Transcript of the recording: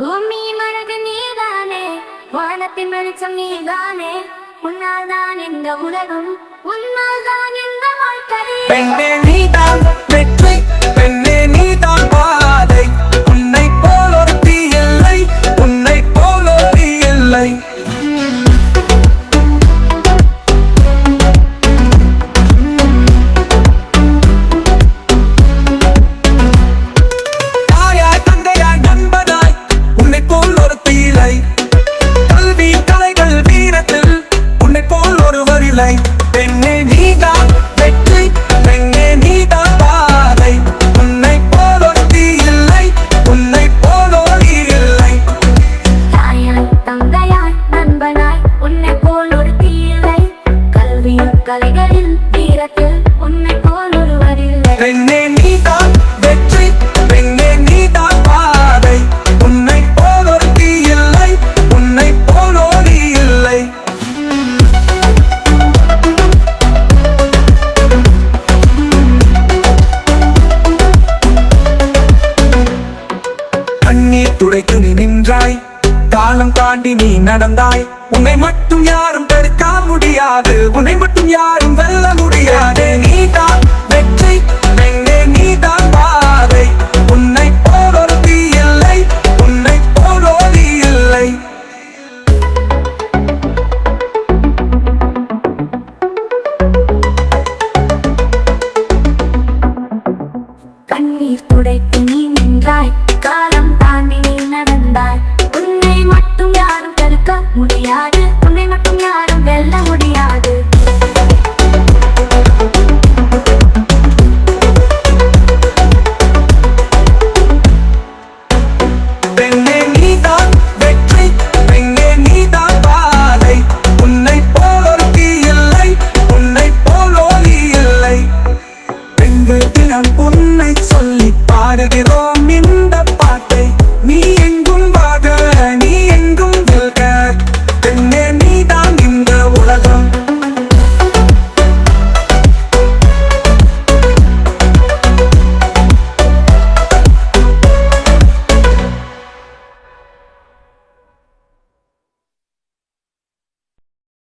பூமியின் அழகு நீதானே வானத்தின் வெளிச்சம் நீதானே உன்னால் தான் இந்த உலகம் உன்னால் தான் இந்த வாழ்க்கை. பெண்ணே நீதான் வெற்றி night. நம்பி நீ நடந்தாய். உன்னை மட்டும் யாரும் தடுக்க முடியாது. உன்னை மட்டும் யாரும் வெல்ல முடியாது நீ தான் வெற்றி நீ தான் பாதை. கண்ணீர் துடைத்து நீ நின்றாய். கால